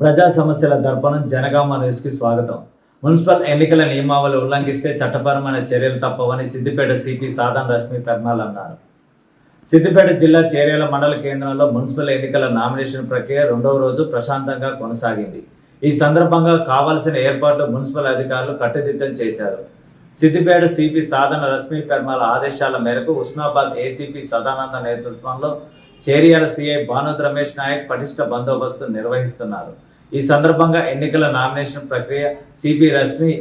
ప్రజా సమస్యల దర్పణం జనగామ న్యూస్కి స్వాగతం. మున్సిపల్ ఎన్నికల నియమావళి ఉల్లంఘిస్తే చట్టపరమైన చర్యలు తప్పవని సిద్దిపేట సిపి సాధన్ రశ్మి పెర్నాల్ అన్నారు. సిద్దిపేట జిల్లా చేరేల మండల కేంద్రంలో మున్సిపల్ ఎన్నికల నామినేషన్ ప్రక్రియ రెండవ రోజు ప్రశాంతంగా కొనసాగింది. ఈ సందర్భంగా కావాల్సిన ఏర్పాట్లు మున్సిపల్ అధికారులు కట్టుదిట్టం చేశారు. సిద్దిపేట సిపి సాధన రశ్మి పెర్మాల ఆదేశాల మేరకు ఉస్మాబాద్ ఏసీపీ సదానంద నేతృత్వంలో చేరియాల సిఐ భానుద్ రమేష్ నాయక్ పటిష్ట బందోబస్తు నిర్వహిస్తున్నారు. ఈ సందర్భంగా ఎన్నికల నామినేషన్ ప్రక్రియ సిపి రష్మి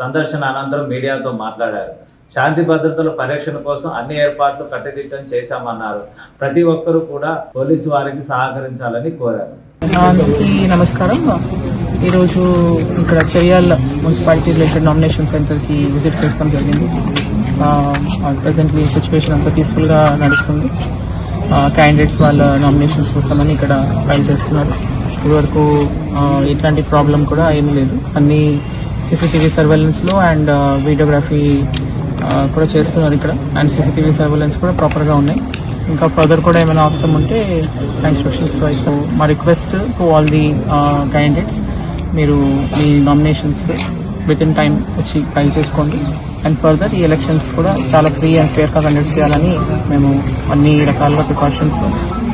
సందర్శన అనంతరం మీడియాతో మాట్లాడారు. శాంతి భద్రతల పరీక్షణ కోసం అన్ని ఏర్పాట్లు కట్టుదిట్టం చేశామన్నారు. ప్రతి ఒక్కరూ కూడా పోలీసు వారికి సహకరించాలని కోరారు. అందరికీ నమస్కారం. ఈరోజు ఇక్కడ చెయ్యాల మున్సిపాలిటీ రిలేటెడ్ నామినేషన్ సెంటర్కి విజిట్ చేస్తాం జరిగింది. ప్రజెంట్లీ సిచ్యువేషన్ అంతా పీస్ఫుల్గా నడుస్తుంది. క్యాండిడేట్స్ వాళ్ళ నామినేషన్స్ కోసమని ఇక్కడ ఫైల్ చేస్తున్నారు. ఇదివరకు వరకు ఎట్లాంటి ప్రాబ్లం కూడా ఏమీ లేదు. అన్ని సీసీటీవీ సర్వేలెన్స్లో అండ్ వీడియోగ్రఫీ కూడా చేస్తున్నారు ఇక్కడ. అండ్ సీసీటీవీ సర్వేలెన్స్ కూడా ప్రాపర్గా ఉన్నాయి. ఇంకా ఫర్దర్ కూడా ఏమైనా అవసరం ఉంటే ఇన్స్ట్రక్షన్స్ ఇస్తాము మా request to all the candidates మీరు మీ నామినేషన్స్ విత్ ఇన్ టైం వచ్చి ఫైల్ చేసుకోండి. అండ్ ఫర్దర్ ఈ ఎలక్షన్స్ కూడా చాలా ఫ్రీ అండ్ ఫేర్గా కండక్ట్ చేయాలని మేము అన్ని రకాలుగా ప్రికాషన్స్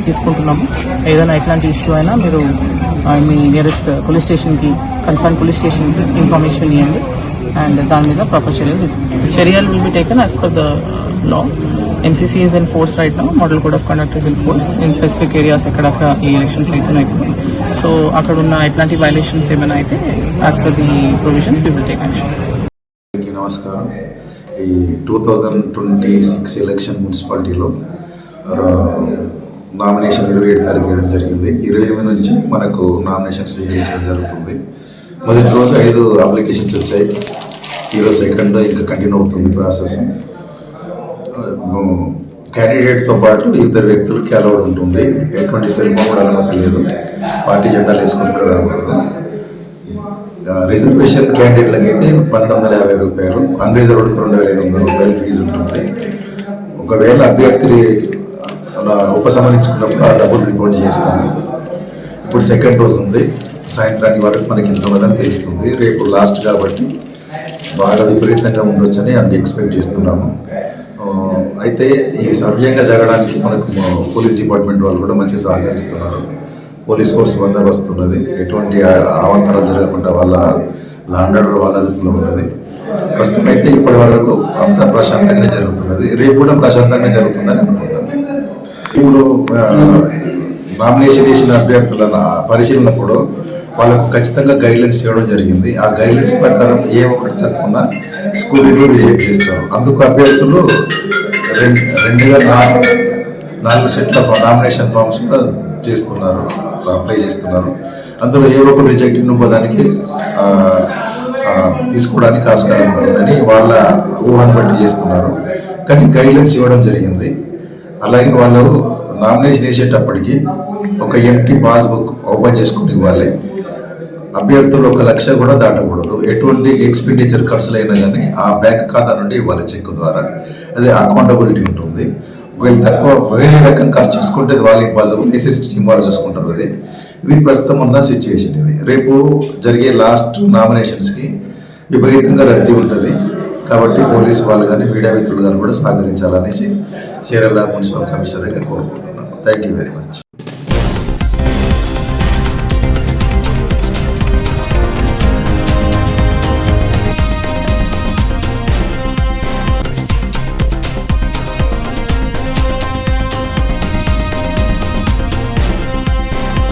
తీసుకుంటున్నాము. ఏదైనా ఎట్లాంటి ఇష్యూ అయినా మీరు మీ నియరెస్ట్ పోలీస్ స్టేషన్కి కన్సర్న్ పోలీస్ స్టేషన్కి ఇన్ఫర్మేషన్ ఇవ్వండి అండ్ దాని మీద ప్రాపర్ చర్యలు తీసుకుంటాం చర్యలు will be taken as per the law NCC is in force right now model code of conduct is in force in specific areas ఎక్కడక్కడ ఈ ఎలక్షన్స్ అవుతున్నాయి సో అక్కడ ఉన్న ఎట్లాంటి వైలేషన్స్ ఏమైనా అయితే as per the provisions we will take action నమస్కారం. ఈ two thousand twenty six election మున్సిపాలిటీలో నామినేషన్ ఇరవై ఏడు తారీఖు వేయడం జరిగింది. ఇరవై ఎనిమిది నుంచి మనకు నామినేషన్ స్వీకరించడం జరుగుతుంది. మొదటి రోజు ఐదు అప్లికేషన్స్ వచ్చాయి. ఈరోజు సెకండ్ ఇంకా కంటిన్యూ అవుతుంది ప్రాసెస్. క్యాండిడేట్తో పాటు ఇద్దరు వ్యక్తులకి అలౌడ్ ఉంటుంది. ఎటువంటి సెల్ఫోన్ కూడా అనుమతి లేదు. పార్టీ జెండాలు వేసుకుని కూడా రాకూడదు. రిజర్వేషన్ క్యాండిడేట్లకి అయితే పన్నెండు వందల యాభై రూపాయలు. అన్రిజర్వ్డ్కి రెండు వేల ఐదు వందల రూపాయలు ఫీజు ఉంటుంది. ఒకవేళ అభ్యర్థి ఆ, ఉపసంహరించుకున్నప్పుడు ఆ డబ్బులు రిపోర్ట్ చేస్తాము. ఇప్పుడు సెకండ్ డోస్ ఉంది. సాయంత్రానికి వరకు మనకి ఇంతమందని తెలుస్తుంది. రేపు లాస్ట్ కాబట్టి బాగా విపరీతంగా ఉండొచ్చని అన్ని ఎక్స్పెక్ట్ చేస్తున్నాము. అయితే ఈ సవ్యంగా జరగడానికి మనకు పోలీస్ డిపార్ట్మెంట్ వాళ్ళు కూడా మంచిగా సహకరిస్తున్నారు. పోలీస్ ఫోర్స్ బందోబస్తు ఉన్నది ఎటువంటి అవాంతరాలు జరగకుండా వాళ్ళ లాండర్ వాళ్ళ అదుపులో ఉన్నది. ప్రస్తుతం అయితే ఇప్పటి వరకు అంతా ప్రశాంతంగానే జరుగుతున్నది. రేపు కూడా ప్రశాంతంగా జరుగుతుందని అనుకుంటున్నాను ఇప్పుడు నామినేషన్ చేసిన అభ్యర్థుల పరిశీలనప్పుడు వాళ్ళకు ఖచ్చితంగా గైడ్లైన్స్ ఇవ్వడం జరిగింది. ఆ గైడ్లైన్స్ ప్రకారం ఏ ఒక్కటి తక్కువ స్కూల్లో రిజెక్ట్ చేస్తారు. అందుకు అభ్యర్థులు రెండు రెండుగా నాలుగు నాలుగు సెట్ల నామినేషన్ ఫామ్స్ కూడా చేస్తున్నారు అప్లై చేస్తున్నారు. అందులో ఏ ఒక్కరు రిజెక్ట్ ఇవ్వడానికి తీసుకోవడానికి ఆస్కారం ఉంటుందని వాళ్ళ ఊహను బట్టి చేస్తున్నారు. కానీ గైడ్లైన్స్ ఇవ్వడం జరిగింది. అలాగే వాళ్ళు నామినేషన్ వేసేటప్పటికి ఒక ఎంటీ పాస్బుక్ ఓపెన్ చేసుకుని ఇవ్వాలి. అభ్యర్థులు ఒక లక్ష కూడా దాటకూడదు. ఎటువంటి ఎక్స్పెండిచర్ ఖర్చులు అయినా కానీ ఆ బ్యాంక్ ఖాతా నుండి ఇవ్వాలి చెక్ ద్వారా. అది అకౌంటబిలిటీ ఉంటుంది. ఒకవేళ తక్కువ వేరే రకం ఖర్చు చేసుకుంటే అది వాళ్ళకి పాసిబుల్ ఎస్ఎస్టీ టీం వాళ్ళు అది. ఇది ప్రస్తుతం ఉన్న సిచ్యువేషన్ ఇది. రేపు జరిగే లాస్ట్ నామినేషన్స్కి విపరీతంగా రద్దీ ఉంటుంది. కాబట్టి పోలీసు వాళ్ళు కానీ మీడియా మిత్రులు కానీ కూడా సహకరించాలనేసి చీరల మున్సిపల్ కమిషనర్గా కోరుకుంటున్నాను. Thank you very much